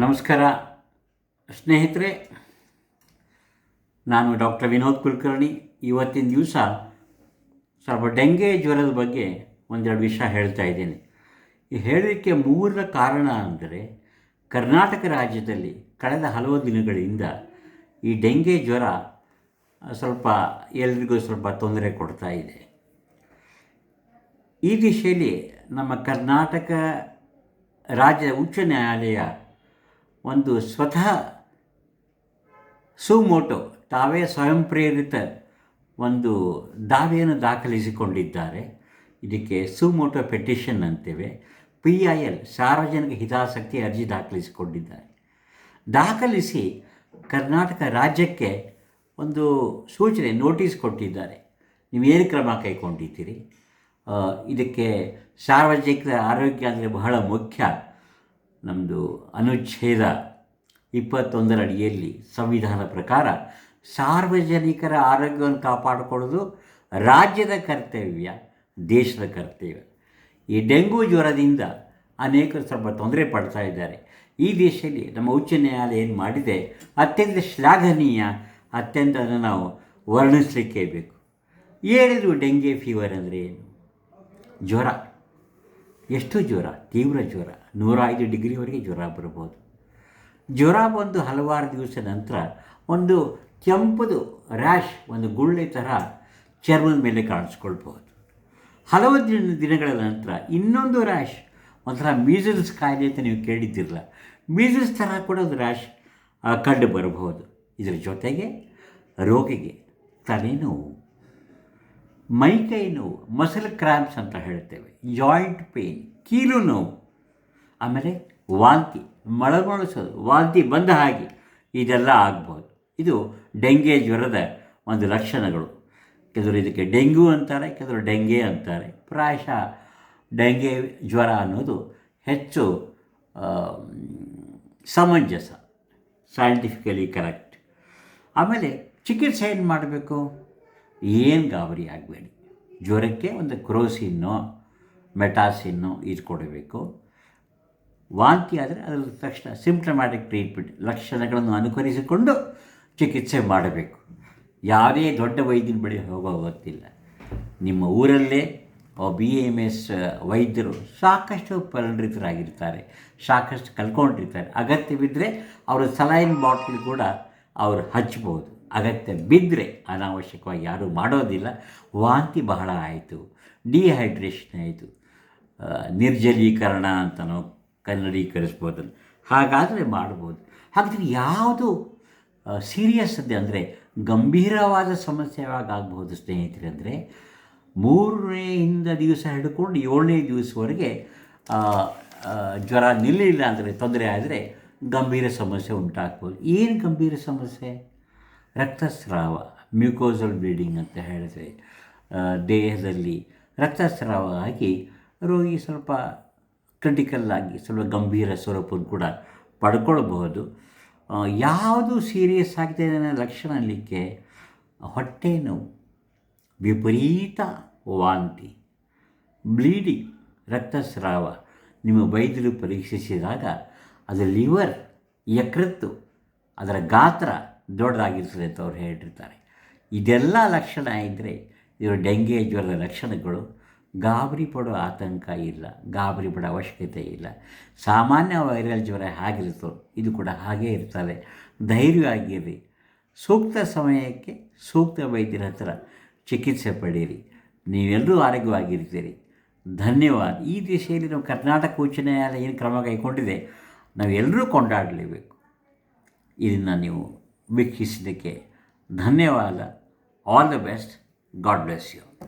ನಮಸ್ಕಾರ. ಸ್ನೇಹಿತರೆ, ನಾನು ಡಾಕ್ಟರ್ ವಿನೋದ್ ಕುಲಕರ್ಣಿ. ಇವತ್ತಿನ ದಿವಸ ಸ್ವಲ್ಪ ಡೆಂಗೆ ಜ್ವರದ ಬಗ್ಗೆ ಒಂದೆರಡು ವಿಷಯ ಹೇಳ್ತಾ ಇದ್ದೀನಿ. ಈ ಹೇಳಲಿಕ್ಕೆ ಮೂಲ ಕಾರಣ ಅಂದರೆ, ಕರ್ನಾಟಕ ರಾಜ್ಯದಲ್ಲಿ ಕಳೆದ ಹಲವು ದಿನಗಳಿಂದ ಈ ಡೆಂಗೆ ಜ್ವರ ಸ್ವಲ್ಪ ಎಲ್ರಿಗೂ ಸ್ವಲ್ಪ ತೊಂದರೆ ಕೊಡ್ತಾ ಇದೆ. ಈ ದಿಶೆಯಲ್ಲಿ ನಮ್ಮ ಕರ್ನಾಟಕ ರಾಜ್ಯ ಉಚ್ಚ ನ್ಯಾಯಾಲಯ ಒಂದು ಸ್ವತಃ ಸುಮೋಟೋ, ತಾವೇ ಸ್ವಯಂ ಪ್ರೇರಿತ ಒಂದು ದಾವೆಯನ್ನು ದಾಖಲಿಸಿಕೊಂಡಿದ್ದಾರೆ. ಇದಕ್ಕೆ ಸುಮೋಟೋ ಪೆಟಿಷನ್ ಅಂತೇವೆ. ಪಿ ಐ ಎಲ್, ಸಾರ್ವಜನಿಕ ಹಿತಾಸಕ್ತಿ ಅರ್ಜಿ ದಾಖಲಿಸಿಕೊಂಡಿದ್ದಾರೆ. ದಾಖಲಿಸಿ ಕರ್ನಾಟಕ ರಾಜ್ಯಕ್ಕೆ ಒಂದು ಸೂಚನೆ, ನೋಟಿಸ್ ಕೊಟ್ಟಿದ್ದಾರೆ. ನೀವೇನು ಕ್ರಮ ಕೈಗೊಂಡಿದ್ದೀರಿ? ಇದಕ್ಕೆ ಸಾರ್ವಜನಿಕ ಆರೋಗ್ಯ ಅಂದರೆ ಬಹಳ ಮುಖ್ಯ. ನಮ್ಮದು ಅನುಚ್ಛೇದ ಇಪ್ಪತ್ತೊಂದರ ಅಡಿಯಲ್ಲಿ ಸಂವಿಧಾನ ಪ್ರಕಾರ ಸಾರ್ವಜನಿಕರ ಆರೋಗ್ಯವನ್ನು ಕಾಪಾಡಿಕೊಳ್ಳೋದು ರಾಜ್ಯದ ಕರ್ತವ್ಯ, ದೇಶದ ಕರ್ತವ್ಯ. ಈ ಡೆಂಗು ಜ್ವರದಿಂದ ಅನೇಕರು ಸ್ವಲ್ಪ ತೊಂದರೆ ಪಡ್ತಾ ಇದ್ದಾರೆ. ಈ ದೇಶದಲ್ಲಿ ನಮ್ಮ ಉಚ್ಚ ನ್ಯಾಯಾಲಯ ಏನು ಮಾಡಿದೆ, ಅತ್ಯಂತ ಶ್ಲಾಘನೀಯ, ಅತ್ಯಂತ ಅದನ್ನು ನಾವು ವರ್ಣಿಸಲಿಕ್ಕೆ ಬೇಕು. ಏನಿದ್ರು ಡೆಂಗೆ ಫೀವರ್ ಅಂದರೆ ಏನು? ಜ್ವರ. ಎಷ್ಟು ಜ್ವರ, ತೀವ್ರ ಜ್ವರ ನೂರ ಐದು ಡಿಗ್ರಿವರೆಗೆ ಜ್ವರ ಬರ್ಬೋದು. ಜ್ವರ ಬಂದು ಹಲವಾರು ದಿವಸ ನಂತರ ಒಂದು ಕೆಂಪದು ರ್ಯಾಶ್ ಒಂದು ಗುಳ್ಳೆ ಥರ ಚರ್ಮದ ಮೇಲೆ ಕಾಣಿಸ್ಕೊಳ್ಬೋದು ಹಲವು ದಿನ, ದಿನಗಳ ನಂತರ ಇನ್ನೊಂದು ರ್ಯಾಶ್ ಒಂಥರ ಮೀಸಲ್ಸ್ ಕಾಯಿಲೆ ಅಂತ ನೀವು ಕೇಳಿದ್ದಿರಲ್ಲ ಮೀಸಲ್ಸ್ ಥರ ಕೂಡ ಒಂದು ರ್ಯಾಶ್ ಕಂಡು ಬರಬಹುದು. ಇದರ ಜೊತೆಗೆ ರೋಗಿಗೆ ತಲೆನೋವು. ಮೈಕೈ ನೋವು ಮಸಲ್ ಕ್ರ್ಯಾಂಪ್ಸ್ ಅಂತ ಹೇಳ್ತೇವೆ. ಜಾಯಿಂಟ್ ಪೇಯ್ನ್ ಕೀಲು ನೋವು ಆಮೇಲೆ ವಾಂತಿ ಮಳಗೊಳಿಸೋದು ವಾಂತಿ ಬಂದ ಹಾಗೆ ಇದೆಲ್ಲ ಆಗ್ಬೋದು. ಇದು ಡೆಂಗೆ ಜ್ವರದ ಒಂದು ಲಕ್ಷಣಗಳು. ಕೆಲವರು ಇದಕ್ಕೆ ಡೆಂಗ್ಯೂ ಅಂತಾರೆ, ಕೆಲವರು ಡೆಂಗೆ ಅಂತಾರೆ. ಪ್ರಾಯಶಃ ಡೆಂಗೆ ಜ್ವರ ಅನ್ನೋದು ಹೆಚ್ಚು ಸಮಂಜಸ ಸೈಂಟಿಫಿಕಲಿ ಕರೆಕ್ಟ್ ಆಮೇಲೆ ಚಿಕಿತ್ಸೆ ಏನು ಮಾಡಬೇಕು? ಏನು ಗಾಬರಿ ಆಗಬೇಡಿ. ಜ್ವರಕ್ಕೆ ಒಂದು ಕ್ರೋಸಿನ್ನು, ಮೆಟಾಸಿನ್ನು ಇದು ಕೊಡಬೇಕು ವಾಂತಿ ಆದರೆ ಅದರ ತಕ್ಷಣ ಸಿಂಪ್ಟಮ್ಯಾಟಿಕ್ ಟ್ರೀಟ್ಮೆಂಟ್, ಲಕ್ಷಣಗಳನ್ನು ಅನುಕರಿಸಿಕೊಂಡು ಚಿಕಿತ್ಸೆ ಮಾಡಬೇಕು. ಯಾವುದೇ ದೊಡ್ಡ ವೈದ್ಯನ ಬಳಿ ಹೋಗೋ ಗೊತ್ತಿಲ್ಲ ನಿಮ್ಮ ಊರಲ್ಲೇ ಬಿ ಎಂ ಎಸ್ ವೈದ್ಯರು ಸಾಕಷ್ಟು ಪರಿಣಿತರಾಗಿರ್ತಾರೆ, ಸಾಕಷ್ಟು ಕಲ್ಕೊಂಡಿರ್ತಾರೆ ಅಗತ್ಯವಿದ್ದರೆ ಅವರ ಸಲೈನ್ ಬಾಟ್ಲ್ ಕೂಡ ಅವರು ಹಚ್ಬೋದು. ಅಗತ್ಯ ಬಿದ್ದರೆ ಅನಾವಶ್ಯಕವಾಗಿ ಯಾರೂ ಮಾಡೋದಿಲ್ಲ. ವಾಂತಿ ಬಹಳ ಆಯಿತು. ಡಿಹೈಡ್ರೇಷನ್ ಆಯಿತು. ನಿರ್ಜಲೀಕರಣ ಅಂತ ನಾವು ಕನ್ನಡೀಕರಿಸ್ಬೋದು. ಹಾಗಾದರೆ ಮಾಡ್ಬೋದು. ಹಾಗಾದರೆ ಯಾವುದು ಸೀರಿಯಸ್ ಅಂದರೆ ಗಂಭೀರವಾದ ಸಮಸ್ಯೆ ಯಾವಾಗ ಆಗಬಹುದು ಸ್ನೇಹಿತರೆ ಅಂದರೆ ಮೂರನೆಯಿಂದ ದಿವಸ ಹಿಡ್ಕೊಂಡು ಏಳನೇ ದಿವಸವರೆಗೆ ಜ್ವರ ನಿಲ್ಲಿಲ್ಲ ಅಂದರೆ ತೊಂದರೆ ಆದರೆ ಗಂಭೀರ ಸಮಸ್ಯೆ ಉಂಟಾಗ್ಬೋದು. ಏನು ಗಂಭೀರ ಸಮಸ್ಯೆ? ರಕ್ತಸ್ರಾವ ಮ್ಯೂಕೋಸಲ್ ಬ್ಲೀಡಿಂಗ್ ಅಂತ ಹೇಳಿದ್ರೆ ದೇಹದಲ್ಲಿ ರಕ್ತಸ್ರಾವ ಆಗಿ ರೋಗಿ ಸ್ವಲ್ಪ ಕ್ರಿಟಿಕಲ್ ಆಗಿ, ಸ್ವಲ್ಪ ಗಂಭೀರ ಸ್ವರೂಪವನ್ನು ಕೂಡ ಪಡ್ಕೊಳ್ಬಹುದು. ಯಾವುದು ಸೀರಿಯಸ್ ಆಗಿದೆ ಅನ್ನೋ ಲಕ್ಷಣ ಅನ್ನಲಿಕ್ಕೆ ಹೊಟ್ಟೆ ನೋವು, ವಿಪರೀತ ವಾಂತಿ ಬ್ಲೀಡಿಂಗ್ ರಕ್ತಸ್ರಾವ ನಿಮ್ಮ ವೈದ್ಯರು ಪರೀಕ್ಷಿಸಿದಾಗ ಅದು ಲಿವರ್, ಯಕೃತ್ತು, ಅದರ ಗಾತ್ರ ದೊಡ್ಡದಾಗಿರ್ತದೆ ಅಂತ ಅವ್ರು ಹೇಳಿರ್ತಾರೆ. ಇದೆಲ್ಲ ಲಕ್ಷಣ ಇದ್ದರೆ ಇವರು ಡೆಂಗೆ ಜ್ವರದ ಲಕ್ಷಣಗಳು, ಗಾಬರಿ ಪಡೋ ಆತಂಕ ಇಲ್ಲ, ಗಾಬರಿ ಪಡೋ ಅವಶ್ಯಕತೆ ಇಲ್ಲ. ಸಾಮಾನ್ಯ ವೈರಲ್ ಜ್ವರ ಹೇಗಿರುತ್ತೋ ಇದು ಕೂಡ ಹಾಗೇ ಇರ್ತದೆ. ಧೈರ್ಯವಾಗಿರಿ ಸೂಕ್ತ ಸಮಯಕ್ಕೆ ಸೂಕ್ತ ವೈದ್ಯರ ಹತ್ರ ಚಿಕಿತ್ಸೆ ಪಡೀರಿ. ನೀವೆಲ್ಲರೂ ಆರೋಗ್ಯವಾಗಿರ್ತೀರಿ. ಧನ್ಯವಾದ. ಈ ದಿಶೆಯಲ್ಲಿ ನಾವು ಕರ್ನಾಟಕ ಉಚ್ಚ ನ್ಯಾಯಾಲಯ ಏನು ಕ್ರಮ ಕೈಗೊಂಡಿದೆ, ನಾವೆಲ್ಲರೂ ಕೊಂಡಾಡಲೇಬೇಕು. ಇದನ್ನು ನೀವು में के धन्यवाद। All the best God bless you